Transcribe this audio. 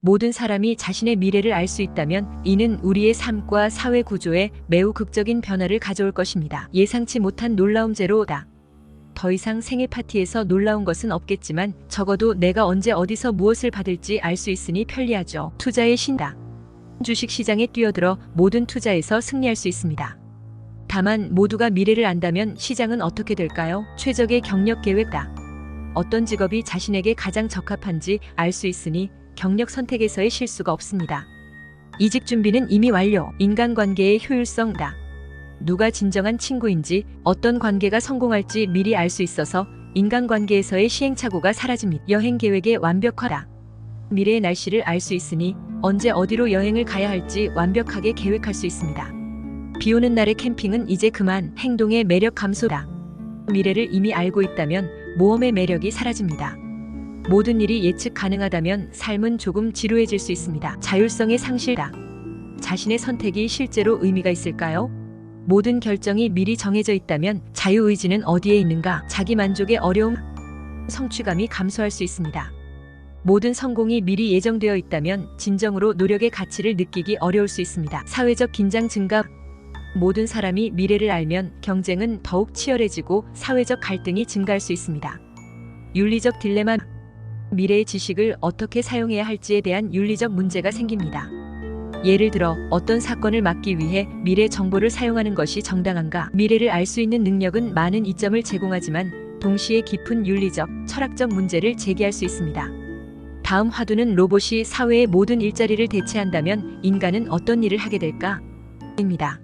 모든 사람이 자신의 미래를 알 수 있다면 이는 우리의 삶과 사회 구조에 매우 극적인 변화를 가져올 것입니다. 예상치 못한 놀라움 제로다. 더 이상 생일 파티에서 놀라운 것은 없겠지만 적어도 내가 언제 어디서 무엇을 받을지 알 수 있으니 편리하죠. 투자의 신다. 주식 시장에 뛰어들어 모든 투자에서 승리할 수 있습니다. 다만 모두가 미래를 안다면 시장은 어떻게 될까요? 최적의 경력 계획다. 어떤 직업이 자신에게 가장 적합한지 알 수 있으니 경력 선택에서의 실수가 없습니다. 이직 준비는 이미 완료. 인간관계의 효율성 다. 누가 진정한 친구인지 어떤 관계가 성공할지 미리 알 수 있어서 인간관계에서의 시행착오가 사라집니다. 여행 계획의 완벽화다. 미래의 날씨를 알 수 있으니 언제 어디로 여행을 가야 할지 완벽하게 계획할 수 있습니다. 비 오는 날의 캠핑은 이제 그만 행동의 매력 감소다. 미래를 이미 알고 있다면 모험의 매력이 사라집니다. 모든 일이 예측 가능하다면 삶은 조금 지루해질 수 있습니다. 자율성의 상실다. 자신의 선택이 실제로 의미가 있을까요? 모든 결정이 미리 정해져 있다면 자유의지는 어디에 있는가? 자기 만족의 어려움, 성취감이 감소할 수 있습니다. 모든 성공이 미리 예정되어 있다면 진정으로 노력의 가치를 느끼기 어려울 수 있습니다. 사회적 긴장 증가, 모든 사람이 미래를 알면 경쟁은 더욱 치열해지고 사회적 갈등이 증가할 수 있습니다. 윤리적 딜레마, 미래의 지식을 어떻게 사용해야 할지에 대한 윤리적 문제가 생깁니다. 예를 들어 어떤 사건을 막기 위해 미래 정보를 사용하는 것이 정당한가? 미래를 알 수 있는 능력은 많은 이점을 제공하지만 동시에 깊은 윤리적, 철학적 문제를 제기할 수 있습니다. 다음 화두는 로봇이 사회의 모든 일자리를 대체한다면 인간은 어떤 일을 하게 될까? 입니다.